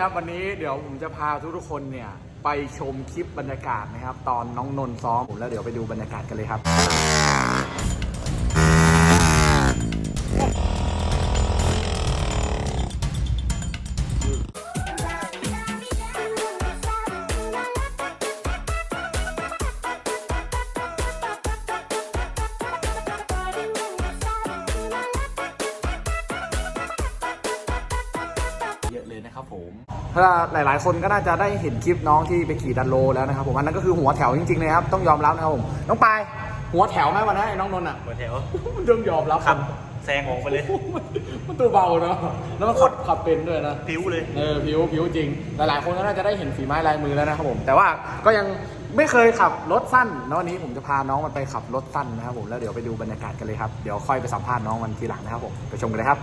ครับวันนี้เดี๋ยวผมจะพาทุกๆคนเนี่ยไปชมคลิปบรรยากาศนะครับ ตอนน้องนนท์ซ้อมผมแล้วเดี๋ยวไปดูบรรยากาศกันเลยครับเยอะเลยนะครับผม ถ้าหลาย ๆ คนก็น่าจะได้เห็นคลิปน้องที่ไปขี่ดันโลแล้วนะครับผมอันนั้นก็คือหัวแถวจริงๆเลยครับต้องยอมรับนะครับผมน้องปายหัวแถวไหมวันนั้นไอ้น้องนนท์อะหัวแถวต้องยอมรับขับแซงออกไปเลย มันตัวเบาเนาะ แล้วมันขับขับเป็นด้วยนะ ผิวเลย เออ ผิวผิวจริง หลายๆ คนก็น่าจะได้เห็นฝีไม้ลายมือแล้วนะครับผม แต่ว่าก็ยังไม่เคยขับรถสั้นแล้ววันนี้ผมจะพาน้องมันไปขับรถสั้นนะครับผม แล้วเดี๋ยวไปดูบรรยากาศกันเลยครับ เดี๋ยวค่อยไปสัมภาษณ์น้องมันทีหลังนะครับผม ไปชมกันเลยครับ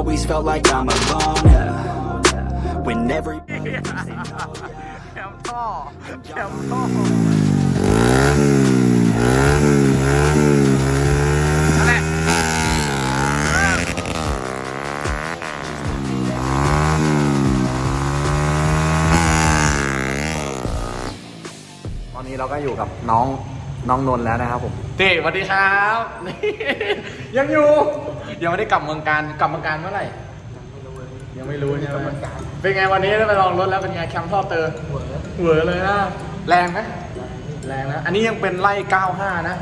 always felt like I'm alone yeah. When every แคมท่อแคมท่อนั่นแหละ ตอนนี้เราก็อยู่กับน้องน้องนนท์แล้วนะครับผมเต้สวัสดีครับ นี่ยังอยู่ ยังไม่ได้กลับเมืองการกลับเมืองการเมื่อไหร่ ยังไม่รู้ใช่ไหมเป็นไงวันนี้ได้ไปลองรถแล้วเป็นไงแคมท่อเตอร์เหวอเลยนะแรงไหมแรงนะอันนี้ยังเป็นไล่ 95 นะ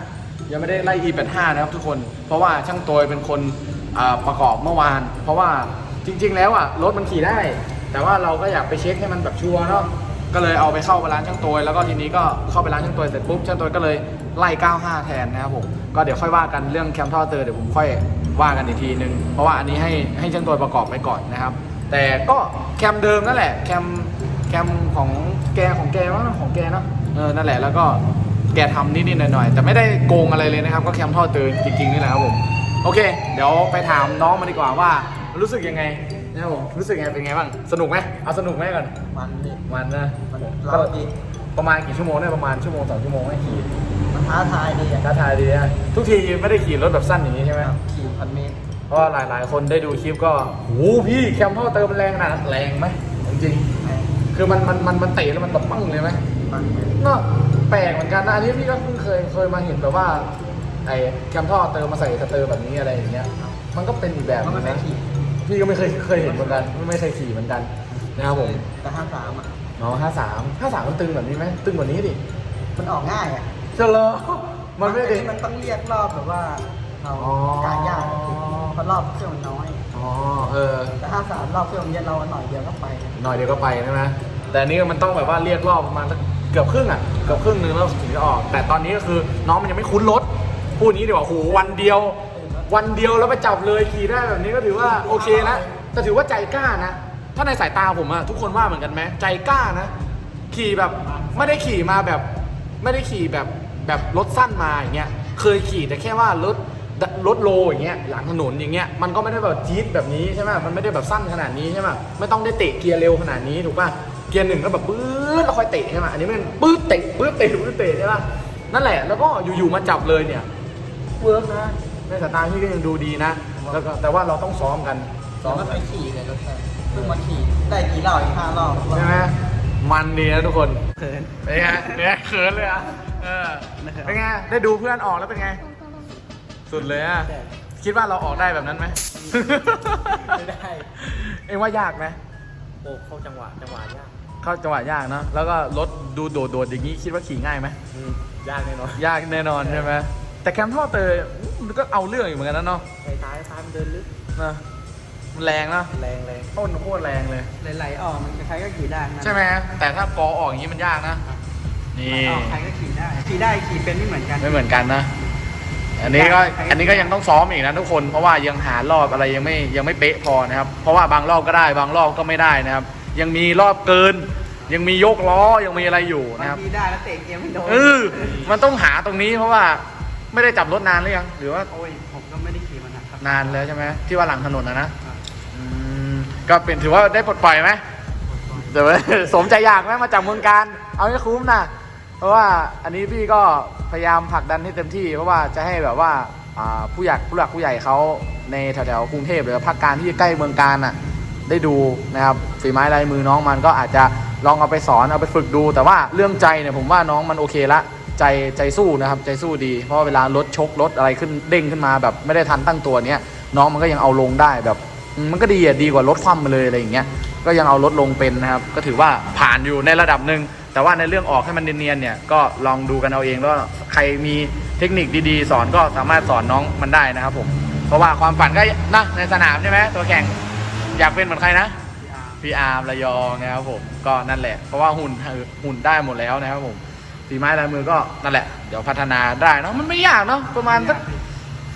ยังไม่ได้ไล่ E85 นะครับทุกคน เพราะว่าช่างตัวเป็นคนอ่าประกอบเมื่อวาน เพราะว่าจริง ๆ แล้วอะรถมันขี่ได้ แต่ว่าเราก็อยากไปเช็คให้มันแบบชัวร์เนาะก็เลยเอาไปเข้าไปร้านช่างตัวแล้วก็ทีนี้ก็เข้าไปร้านช่างตัวเสร็จปุ๊บช่างตัวก็เลยไล่ 95 แทนนะครับผมก็เดี๋ยวค่อยว่ากันเรื่องแคมท่อเตอร์เดี๋ยวผมค่อย ว่ากันอีกทีนึง เพราะว่าอันนี้ให้ให้ช่างตัวประกอบไปก่อนนะครับ แต่ก็แคมเดิมนั่นแหละแคมแคมของแกของแกว่าของแกเนาะเออนั่นแหละแล้วก็แกทำนิดๆหน่อยๆแต่ไม่ได้โกงอะไรเลยนะครับ ก็แคมท่อเตือนจริงๆนี่แหละครับผมโอเค เดี๋ยวไปถามน้องมาดีกว่าว่ารู้สึกยังไงนะครับผมรู้สึกยังไงเป็นไงบ้างสนุกไหมเอาสนุกไหมก่อนมันนี่มันนะมันเราดีประมาณกี่ชั่วโมงได้ประมาณชั่วโมงสองชั่วโมงให้ขี่ มันท้าทายดีอะท้าทายดีนะทุกทีไม่ได้ขี่รถแบบสั้นอย่างนี้ใช่ไหมขี่พันเมตรเพราะว่าหลาย ๆ คนได้ดูคลิปก็โหพี่แคมท่อเติมมันแรงขนาดนั้นแรงไหมจริงๆคือมันมันมันมันเตะแล้วมันแบบปั้งเลยไหมมันเนาะแปลกเหมือนกันนะอันนี้พี่ก็เพิ่งเคยเคยมาเห็นแบบว่าไอ้แคมท่อเติมมาใส่สเตอร์แบบนี้อะไรอย่างเงี้ย มันก็เป็นอีกแบบมันนึไม่งได้นะขี่พี่ก็ไม่เคยเคยเห็นเหมือนกัน ไม่เคยขี่เหมือนกันนะครับผมแต่ห้าสามอะเนาะห้าสามห้าสามมันตึงแบบนี้ไหมตึงกว่านี้ดิมันออกง่ายอะเจอเลยมันไม่อัได้มันต้องเรียกรอบแบบว่าเราอ๋อ การยากเพราะรอบเครื่องมันน้อย อ๋อเออ แต่ห้าสามรอบเครื่องมันเยอะเราหน่อยเดียวก็ไปหน่อยเดียวก็ไปใช่ไหมแต่อันนี้มันต้องแบบว่าเรียกรอบประมาณสักเกือบครึ่งอะ เกือบครึ่งนึงแล้วถึงจะออก แต่ตอนนี้ก็คือน้องมันยังไม่คุ้นรถ พูดนี้ดีกว่าโหวันเดียว วันเดียวแล้วไปจับเลยขี่ได้แบบนี้ก็ถือว่าโอเคนะแต่ถือว่าใจกล้านะ ถ้าในสายตาผมอะทุกคนว่าเหมือนกันไหมใจกล้านะ ขี่แบบไม่ได้ขี่มาแบบ ไม่ได้ขี่แบบ แบบรถสั้นมาอย่างเงี้ยเคยขี่แต่แค่ว่ารถรถโลอย่างเงี้ยหลังถนนอย่างเงี้ยมันก็ไม่ได้แบบจี๊ดแบบนี้ใช่ไหมมันไม่ได้แบบสั้นขนาดนี้ใช่ไหมไม่ต้องได้เตะเกียร์เร็วขนาดนี้ถูกป่ะเกียร์หนึ่งก็แบบปื๊ดแล้วค่อยเตะใช่ไหมอันนี้มันปื๊ดเตะปื๊ดเตะปื๊ดเตะใช่ป่ะนั่นแหละแล้วก็อยู่ๆมาจับเลยเนี่ยเวิร์กนะในสายตาพี่ก็ยังดูดีนะแล้วก็แต่ว่าเราต้องซ้อมกันซ้ซ้ออมมไม่เคยขี่เลยรถแข่งเพิ่งมาขี่ได้กี่รอบอีกห้ารอบใช่ไหมมันดีนะทุกคนเป็นไงเนี่ยเขินเลยอะ เออเป็นไง ได้ดูเพื่อนออกแล้วเป็นไง สุดเลยอะ คิดว่าเราออกได้แบบนั้นไหมไม่ได้ เองว่ายากไหมโอ้เข้าจังหวะจังหวะยาก เข้าจังหวะยากเนอะแล้วก็รถดูโดดๆอย่างนี้คิดว่าขี่ง่ายไหมอืมยากแน่นอน ยากแน่นอนใช่ไหมแต่แคมท่อเตยมันก็เอาเรื่องอยู่เหมือนกันนะเนาะไอ้ท้ายท้ายมันเดินลึกนะมันแรงนะแรงแรงต้นโคตรแรงเลยไหลๆออกมันใครก็ขี่ได้นะใช่ไหมแต่ถ้ากอออกอย่างนี้มันยากนะ นี่ออกใครก็ขี่ได้ ขี่ได้ขี่เป็นไม่เหมือนกัน ไม่เหมือนกันนะ อันนี้ก็อันนี้ก็ยังต้องซ้อมอีกนะทุกคนเพราะว่ายังหารอบอะไรยังไม่ยังไม่เป๊ะพอนะครับ เพราะว่าบางรอบก็ได้บางรอบก็ไม่ได้นะครับ ยังมีรอบเกิน ยังมียกล้อยังมีอะไรอยู่บานะงครับทีได้แล้วเตะเกมไม่โดนเออมันต้องหาตรงนี้เพราะว่าไม่ได้จับรถนานหรือยังหรือว่าโอ้ยผมก็ไม่ได้ขี่มันนะครับนานแล้วใช่ไหมที่ว่าหลังถนนนะนะอืมก็เป็นถือว่าได้ปลดปล่อยไหมแต่ว่าสมใจอยากไหมมาจากเมืองการ เอาให้คุ้มนะ เพราะว่าอันนี้พี่ก็พยายามผลักดันให้เต็มที่ เพราะว่าจะให้แบบว่าผู้ใหญ่ผู้หลักผู้ใหญ่เขาในแถวๆกรุงเทพหรือภาคกลางที่ใกล้เมืองการน่ะได้ดูนะครับฝีไม้ลายมือน้องมันก็อาจจะลองเอาไปสอนเอาไปฝึกดู แต่ว่าเรื่องใจเนี่ยผมว่าน้องมันโอเคละใจใจสู้นะครับใจสู้ดี เพราะเวลารถชกรถอะไรขึ้นเด้งขึ้นมาแบบไม่ได้ทันตั้งตัวเนี้ยน้องมันก็ยังเอาลงได้แบบ มันก็ดีอะดีกว่ารถคว่ำมาเลยอะไรอย่างเงี้ยก็ยังเอารถลงเป็นนะครับ ก็ถือว่าผ่านอยู่ในระดับหนึ่ง แต่ว่าในเรื่องออกให้มันเนียนๆเนี่ยก็ลองดูกันเอาเองแล้วใครมีเทคนิคดีๆ สอนก็สามารถสอนน้องมันได้นะครับผม เพราะว่าความฝันก็นะในสนามใช่ไหมตัวแข่งอยากเป็นเหมือนใครนะพี่อาร์มระยองนะครับผมก็นั่นแหละ เพราะว่าหุ่นหุ่นได้หมดแล้วนะครับผมฝีไม้ลายมือก็นั่นแหละ เดี๋ยวพัฒนาได้เนาะมันไม่ยากเนาะประมาณสัก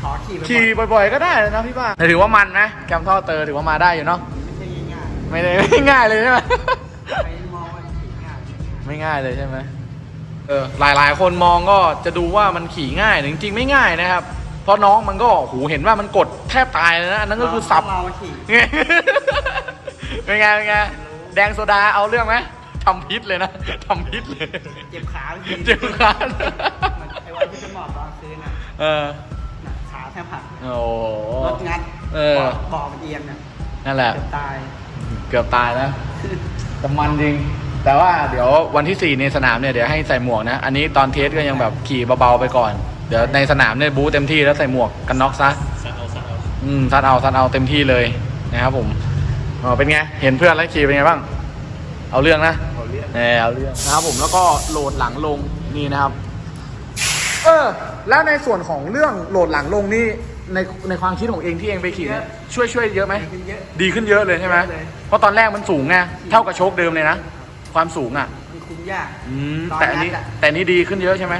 ขอขี่ไปขี่บ่อยๆ ก็ได้เลยนะพี่บ้าแต่ถือว่ามันนะแคมท่อเตอร์ถือว่ามาได้อยู่เนาะไม่ใช่ง่ายไม่ได้ไม่ง่ายเลยใช่ไหม ไม่ง่ายเลยใช่ไหมเออหลายๆคนมองก็จะดูว่ามันขี่ง่ายแต่จริงๆไม่ง่ายนะครับ เพราะน้องมันก็โหเห็นว่ามันกดแทบตายเลยนะอันนั้นก็คือสับเรามาขี่ไงเป็นไงเป็นไงแดงโซดาเอาเรื่องไหมทำพิษเลยนะทำพิษเลย เจ็บขาไปเจ็บขาเหมือนไอ้วันที่เป็นหมอบตอนคืนน่ะเออน่ะขาแทบหักโอ้โหรถงัดเออบอกบอกมันเอียงเนี่ยนั่นแหละเกือบตาย เกือบตายแล้วแต่มันจริง แต่ว่าเดี๋ยววันที่ 4 ในสนามเนี่ยเดี๋ยวให้ใส่หมวกนะ อันนี้ตอนเทสก็ยังแบบขี่เบาๆไปก่อน เดี๋ยวในสนามเนี่ยบู๊เต็มที่แล้วใส่หมวกกันน็อกซะสักเอาสักเอาอืมซัดเอาซัดเอาเต็มที่เลยนะครับผมอ๋อเป็นไง เห็นเพื่อนแล้วขี่เป็นไงบ้าง เอาเรื่องนะเอาเรื่องแหมเอาเรื่องนะครับผมแล้วก็โหลดหลังลงนี่นะครับ เออ แล้วในส่วนของเรื่องโหลดหลังลงนี่ในในความคิดของเองที่เองไปขี่เนี่ยช่วยช่วยเยอะไหมดีขึ้นเยอะดีขึ้นเยอะเลยใช่ไหมเยอะเลยเพราะตอนแรกมันสูงไงเท่ากับโชคเดิมเลยนะ ความสูงอะมันคุมยาก อืมตอนแต่อันนี้นั้นอะ แต่อันนี้ดีขึ้นเยอะใช่ไหม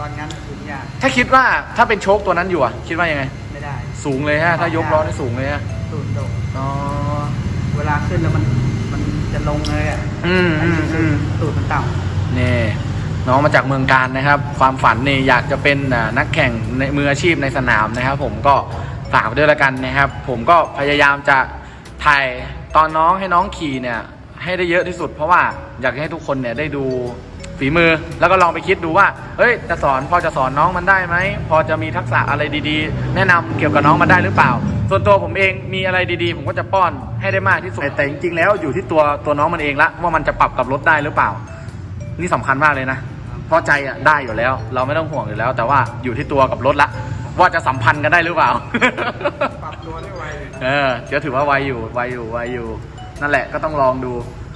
ตอนงั้นคุมยากถ้าคิดว่าถ้าเป็นโชคตัวนั้นอยู่อะคิดว่ายังไง ไม่ได้ สูงเลยฮะถ้ายกล้อได้สูงเลยฮะตูดโดดอ๋อ เวลาขึ้นแล้วมันมันจะลงเลยอะอืมอืมอืม ตูดมันต่นี่น้องมาจากเมืองการนะครับ ความฝันนี่อยากจะเป็นอ่านักแข่งในมืออาชีพในสนามนะครับ ผมก็ฝากไว้ด้วยละกันนะครับ ผมก็พยายามจะถ่ายตอนน้องให้น้องขี่เนี่ย ให้ได้เยอะที่สุด เพราะว่าอยากให้ทุกคนเนี่ยได้ดูฝีมือแล้วก็ลองไปคิดดูว่า เฮ้ย จะสอนพอจะสอนน้องมันได้ไหม พอจะมีทักษะอะไรดีๆ แนะนำเกี่ยวกับน้องมันได้หรือเปล่า ส่วนตัวผมเองมีอะไรดีๆ ผมก็จะป้อนให้ได้มากที่สุด แต่จริงๆแล้วอยู่ที่ตัวตัวน้องมันเองละว่ามันจะปรับกับรถได้หรือเปล่า นี่สำคัญมากเลยนะ เพราะใจอะได้อยู่แล้ว เราไม่ต้องห่วงอยู่แล้ว แต่ว่าอยู่ที่ตัวกับรถละ ว่าจะสัมพันธ์กันได้หรือเปล่าำปรับตัวได้ไวเออเดี๋ยวถือว่าไวอยู่ไวอยู่ไวอยู่ นั่นแหละก็ต้องลองดู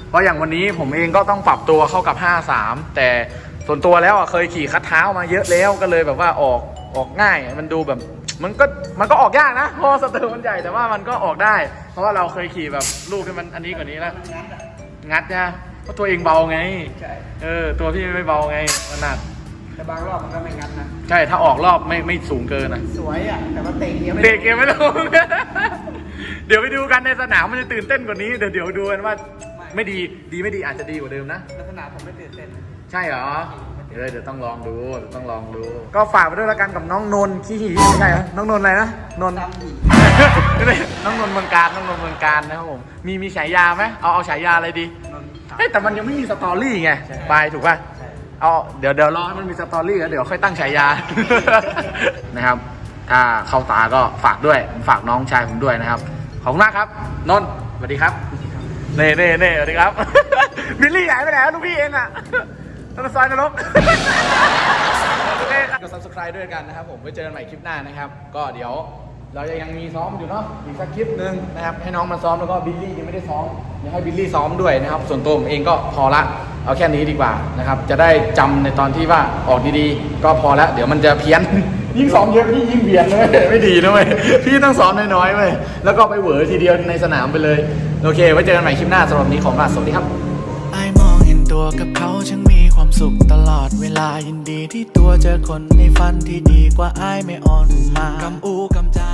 เพราะอย่างวันนี้ผมเองก็ต้องปรับตัวเข้ากับ 53 แต่ส่วนตัวแล้วอะเคยขี่คัดเท้ามาเยอะแล้วก็เลยแบบว่าออกออกง่าย มันดูแบบมันก็มันก็ออกยากนะเพราะว่าสเตอร์มันใหญ่แต่ว่ามันก็ออกได้ เพราะว่าเราเคยขี่แบบลูกที่มันอันนี้กว่านี้แล้วมันงัดอะงัดนะเพราะตัวเองเบาไงใช่เออตัวพี่ไม่เบาไงมันหนักแต่บางรอบมันก็ไม่งัดนะใช่ถ้าออกรอบไม่ไม่สูงเกินนะสวยอะแต่ว่าเตะเกียร์ไม่เด็กเกมไม่ลง เดี๋ยวไปดูกันในสนามมันจะตื่นเต้นกว่านี้เดี๋ยวเดี๋ยวดูกันว่าไม่ดีดีไม่ดีอาจจะดีกว่าเดิมนะ ลักษณะผมไม่ตื่นเต้น ใช่เหรอเดี๋ยวเดี๋ยวต้องลองดูเดี๋ยวต้องลองดู ก็ฝากไปด้วยละกันกับน้องนนท์ขี้หีไม่ใช่เหรอน้องนนท์อะไรนะนนท์ตามหีไม่ใช่น้องนนท์เมืองการน้องนนท์เมืองการนะครับผมมีมีฉายาไหมเอาเอาฉายาอะไรดีนนท์สามเฮ้ยแต่มันยังไม่มีสตอรี่ไงใช่ไปถูกป่ะใช่เอาเดี๋ยวเดี๋ยวรอให้มันมีสตอรี่แล้วเดี๋ยวค่อยตั้งฉายา นะครับถ้าเข้าตาก็ฝากด้วย ฝากน้องชายผมด้วยนะครับข อบคุณมากครับนนท์สวัสดีครับเน่เน่เน่สวัสดีครับ บิลลี่หายไปไหนลูกพี่เองอะต้นซอยนรกโอเคครับกด subscribe ด้วยกันนะครับผมไว้เจอกันใหม่คลิปหน้านะครับ ก็เดี๋ยวเราจะยังมีซ้อมอยู่เนาะอีกสักคลิปหนึ่งนะครับให้น้องมาซ้อมแล้วก็บิลลี่ยังไม่ได้ซ้อมอยากให้บิลลี่ซ้อมด้วยนะครับ ส่วนตัวผมเองก็พอละเอาแค่นี้ดีกว่านะครับ จะได้จำในตอนที่ว่าออกดีๆ ก็พอละเดี๋ยวมันจะเพี้ยน ยิ่งซ้อมเยอะพี่ยิ่งเบียดเลยไม่ดีนะเว้ยพี่ต้องซ้อมน้อยๆเว้ยแล้วก็ไปเหวอทีเดียวในสนามไปเลย โอเค ไว้เจอกันใหม่คลิปหน้าสำหรับวันนี้ของลาสวัสดีครับไอมองเห็นตัวกับเขาช่างมีความสุขตลอดเวลายินดีที่ตัวเจอคนในฝันที่ดีกว่าไอไม่อ่อนมากำอูกำจา